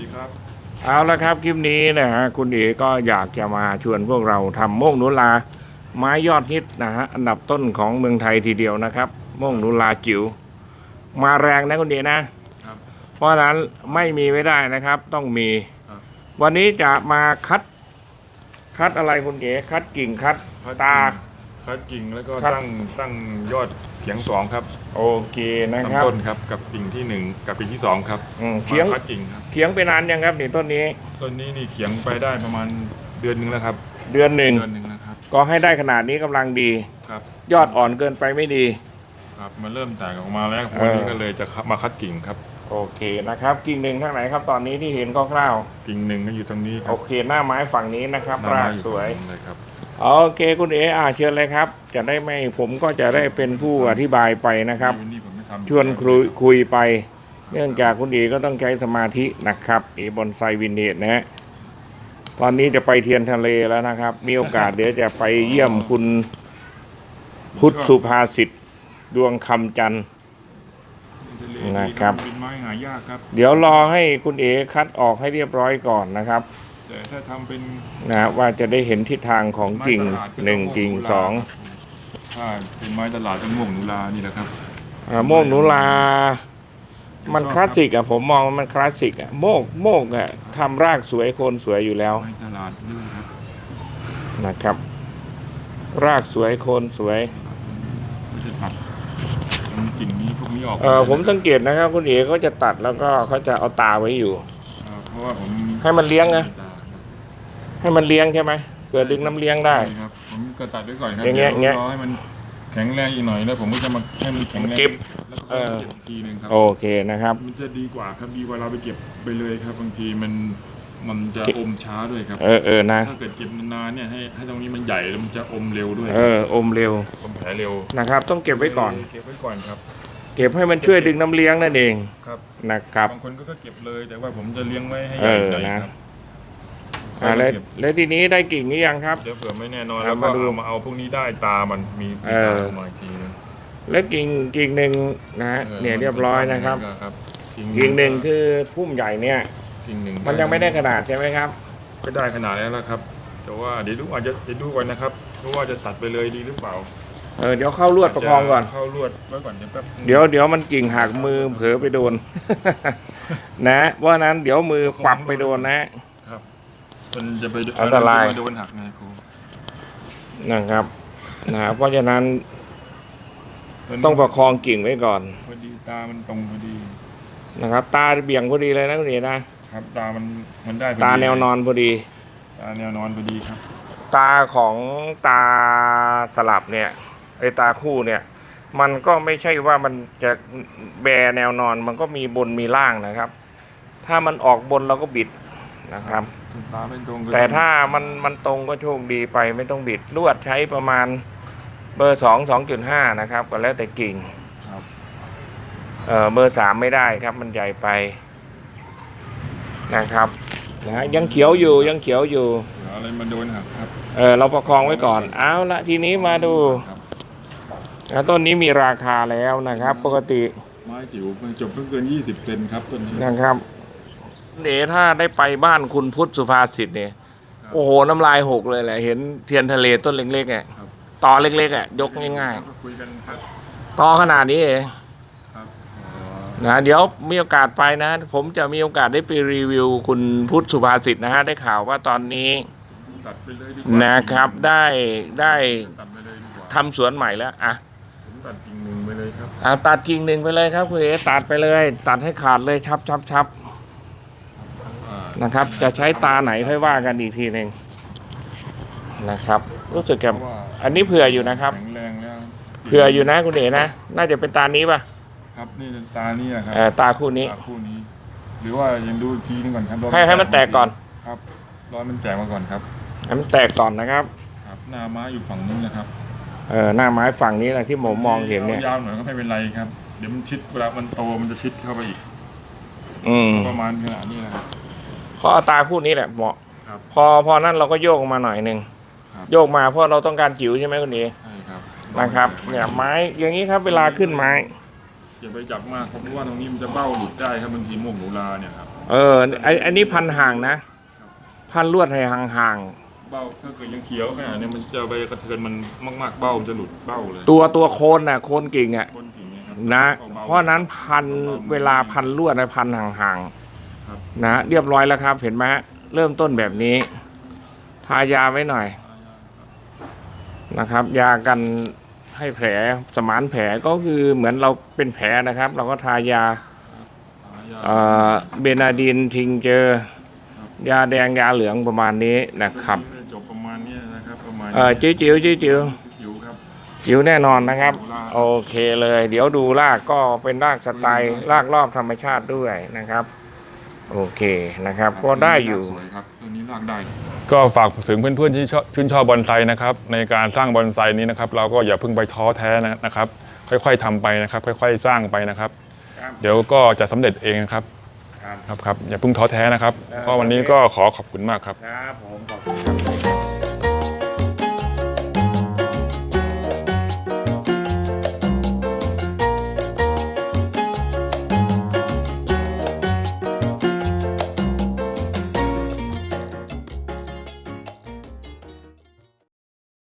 ดีครับ เอาละครับคลิปนี้นะฮะคุณเอ๋ก็อยากจะมาชวนพวกเราทำโม่งนุลา ไม้ยอดฮิตนะฮะอันดับต้นของเมืองไทยทีเดียวนะครับ โม่งนุลาจิ๋วมาแรงนะคุณเอ๋นะ ครับ เพราะฉะนั้นไม่มีไม่ได้นะครับ ต้องมี ครับ วันนี้จะมาคัด คัดอะไรคุณเอ๋คัดกิ่งคัดตา คัดกิ่งแล้วก็ครับ ตั้งตั้งยอดเขียงสองครับโอเคนะครับ ลำต้นครับกับกิ่งที่หนึ่งกับกิ่งที่สองครับอืมเขียง มาคัดกิ่งครับเขียงไปนานยังครับนี่ต้นนี้ ต้นนี้นี่เขียงไปได้ประมาณเดือนหนึ่งแล้วครับเดือนหนึ่งเดือนหนึ่งแล้วครับก็ให้ได้ขนาดนี้กำลังดี ครับยอดอ่อนเกินไปไม่ดี ครับมันเริ่มแตกออกมาแล้วเออวันนี้ก็เลยจะมาคัดกิ่งครับ โอเคนะครับ กิ่งหนึ่งทางไหนครับตอนนี้ที่เห็นคร่าวกิ่งหนึ่งก็อยู่ตรงนี้คๆรัโอบเคหน้าไม้ฝั่งนี้นะครับหน้รากไม้อสวยตรงนู้นเลยครับ โอเคคุณเอ๋อาเชิญเลยครับ จะได้ไม่ผมก็จะได้เป็นผู้อธิบายไปนะครับวันนี้ผมไม่ทำชวนคุยคุยไป เนื่องจากคุณเอ๋ก็ต้องใช้สมาธินะครับเอบอนไซวินเนตนะฮะตอนนี้จะไปเทียนทะเลแล้วนะครับ มีโอกาสเดี๋ยวจะไปเยี่ยมคุณพุทธสุภาษิตดวงคำจันทร์ นะครับ เป็นไม้หายากครับ เดี๋ยวรอให้คุณเอ๋คัดออกให้เรียบร้อยก่อนนะครับ แต่ถ้าทำเป็นนะว่าจะได้เห็นทิศทางของกิ่งไม้ตลาดหนึ่งกิ่งสองถ้าเป็นไม้ตลาดก็ม่วงหนุลานี่แหละครับ อ่าโมกหนุลา มันคลาสสิกอะผมมองว่ามันคลาสสิกอะโมกโมกอะทำรากสวยโคนสวยอยู่แล้วไม้ตลาดด้วยครับนะครับ รากสวยโคนสวย ไม่ใช่ผักมันกิ่งนี้พวกนี้ออกเออผมสังเกตนะครับ คุณเอ๋เขาจะตัดแล้วก็เขาจะเอาตาไว้อยู่ เอ่อเพราะว่าผมให้มันเลี้ยงนะตาครับ ให้มันเลี้ยงใช่ไหมเกิดดึงน้ำเลี้ยงได้ ใช่ครับผมก็ตัดไว้ก่อนครับอย่างเงี้ยดี๋วอย่างเงี้ยรอให้มันแข็งแรงอีกหน่อยแล้วผมก็จะมาให้มันแข็งแรงเก็บแล้วก็เออ เก็บอีกทีหนึงครับ โอเคนะครับ มันจะดีกว่าครับดีกว่าเราไปเก็บไปเลยครับบางทีมันมันจะเก็บ อมช้าด้วยครับ เออเออนะ ถ้าเกิดเก็บนานๆเนี่ยให้ให้ตรงนี้มันใหญ่แล้วมันจะอมเร็วด้วยเอออมเร็วอมแผลเร็วนะครับ ต้องเก็บไว้ก่อน เก็บไว้ก่อนครับ เก็บให้มันช่วยดึงน้ำเลี้ยงนั่นเองครับนะครับ บางคนก็ก็เก็บเลยแต่ว่าผมจะเลี้ยงไว้ให้ใหเอญ่อหน่อยนะครับ อ่าแล้วเก็บแล้วทีนี้ได้กิ่งหรือยังครับ เดี๋ยวเผื่อไม่แน่นอนเอาแล้วก็มาดูเอามาเอาพวกนี้ได้ตามันมีมีเอตาอออกมาอีกทีนึงและกิ่งกิ่งหนึ่งนะฮะออเนี่ยเรียบร้อยนะครับครับกิ่งหนึ่งคือพุ่มใหญ่เนี่ย กิ่งหนึ่งมันยังไม่ได้ขนาดใช่ไหมครับ ก็ได้ขนาดแล้วละครับแต่ว่าเดี๋ยวดูอาจจะเดี๋ยวดูก่อนนะครับดูว่าจะตัดไปเลยดีหรือเปล่าเออเดี๋ยวเข้าลวดประคองก่อน เข้าลวดไว้ก่อนเดี๋ยวแป๊บเดี๋ยวเดี๋ยวมันกิ่งหักมือเผลอไปโดน นะ เพราะฉะนั้นเดี๋ยวมือควับไปโดนนะครับ มันจะไปอันตราย โดนหักไงครูนะครับนะเพราะฉะนั้นมันต้องประคองกิ่งไว้ก่อนพอดีตามันตรงพอดีนะครับ ตาเบี่ยงพอดีเลยนะคุณเอ๋นะครับตามันมันได้พอดีตาแนวนอนพอดี ตาแนวนอนพอดีครับ ตาของตาสลับเนี่ยไอตาคู่เนี่ย มันก็ไม่ใช่ว่ามันจะแบแนวนอนมันก็มีบนมีล่างนะครับ ถ้ามันออกบนเราก็บิด นะครับตาไม่ตรงก็แต่ถ้ามันมันตรงก็โชคดีไปไม่ต้องบิดลวดใช้ประมาณเบอร์สองสองจุดห้านะครับ ก็แล้วแต่กิ่งครับเออเบอร์สามไม่ได้ครับ มันใหญ่ไปนะครับนะฮะยังเขียวอยู่ยังเขียวอยู่ เดี๋ยวอะไรมาโดนหักครับเออเราประคองไว้ก่อนเอาละทีนี้มาดูครับนะต้นนี้มีราคาแล้วนะครับ ปกติไม้จิ๋วมันจบเพิ่งเกิน 20เซนครับต้นนี้นะครับ เดี๋ยวถ้าได้ไปบ้านคุณพุทธสุภาษิตเนี่ยโอ้โหน้ำลายหกเลยแหละ เห็นเทียนทะเลต้นเล็กๆอะครับตอเล็กๆอะยกง่ายก็คุยกันครับๆตอขนาดนี้เองครับอ๋อนะเดี๋ยวมีโอกาสไปนะ ผมจะมีโอกาสได้ไปรีวิวคุณพุทธสุภาษิตนะฮะได้ข่าวว่าตอนนี้ตัดไปเลยดีกว่านะครับได้ได้ตัดไปเลยดีกว่าทำสวนใหม่แล้วอะ ผมตัดกิ่งหนึ่งไปเลยครับ อะตัดกิ่งหนึ่งไปเลยครับคุณเอ๋ตัดไปเลย ตัดให้ขาดเลยชับชับชับอ่า นะครับ จะใช้ตาไหนค่อยว่ากันอีกทีหนึ่งนะครับ รู้สึกกับเพราะว่าอันนี้เผื่ออยู่นะครับแข็งแรงแล้วเผื่ออยู่นะคุณเอ๋นะ น่าจะเป็นตานี้ป่ะครับนี่ตานี่นะครับเออตาคู่นี้ ตาคู่นี้ หรือว่ายังดูอีกทีนึงก่อนครับรอให้ให้มันแตกก่อนครับรอมันแตกมาก่อนครับให้มันแตกก่อนนะครับ ครับ หน้าไม้อยู่ฝั่งนู้นนะครับเออหน้าไม้ฝั่งนี้แหละที่ผมมองเห็นเนี่ยยาวๆหน่อยก็ไม่เป็นไรครับ เดี๋ยวมันชิดเวลามันโตมันจะชิดเข้าไปอีก อืมประมาณขนาดนี้นะครับ เพราะเอาตาคู่นี้แหละเหมาะครับพอพอนั่นเราก็โยกออกมาหน่อยหนึ่งครับ โยกมาเพราะเราต้องการจิ๋วใช่ไหมคุณเอ๋ใช่ครับนะครับเนี่ยไม้อย่างนี้ครับเวลาขึ้นไม้ อย่าไปจับมากเพราะว่าตรงนี้มันจะเบ้าหลุดได้ครับบางทีม่วงหนูลาเนี่ยครับ เออไออันนี้พันห่างนะ พันลวดให้ห่างเบ้าถ้าเกิดยังเขียวขนาดนี้มันจะไปกระเทือนมันมากๆเบ้ามันจะหลุดเบ้าเลยๆตัวตัวโคนน่ะโคนกิ่งอะก้นกิ่งเยครับนะบๆเพราะนั้นพันเวลาพันลวดนะพันห่าง ครับๆนะเรียบร้อยแล้วครับ เห็นไหมฮะเริ่มต้นแบบนี้ ทายาไว้หน่อยนะครับ ยากันให้แผลสมานแผลก็คือเหมือนเราเป็นแผลนะครับ เราก็ทายาหายาเอ่อเบนาดินทิงเจอยาแดงยาเหลืองประมาณนี้นะครับจบประมาณเนี้ยนะครับประมาณเออจิ๋วจิ๋วจิ๋วจิ๋วจิ๋วครับจิ๋วแน่นอนนะครับดูรากโอเคเลย เดี๋ยวดูรากก็เป็นรากสไตล์รากรอบธรรมชาติด้วยนะครับ โอเคนะครับ ก็ได้อยู่ สวยครับตัวนี้ลากได้ ก็ฝากถึงเพื่อนๆที่ชอบชื่นชอบบอนไซนะครับ ในการสร้างบอนไซนี้นะครับ เราก็อย่าเพิ่งไปท้อแท้นะครับ ค่อยๆทำไปนะครับ ค่อย ๆ สร้างไปนะครับ ครับ เดี๋ยวก็จะสำเร็จเองครับครับครับครับอย่าเพิ่งท้อแท้นะครับครับ เพราะวันนี้ก็ขอขอบคุณมากครับ ครับผมขอบคุณครับ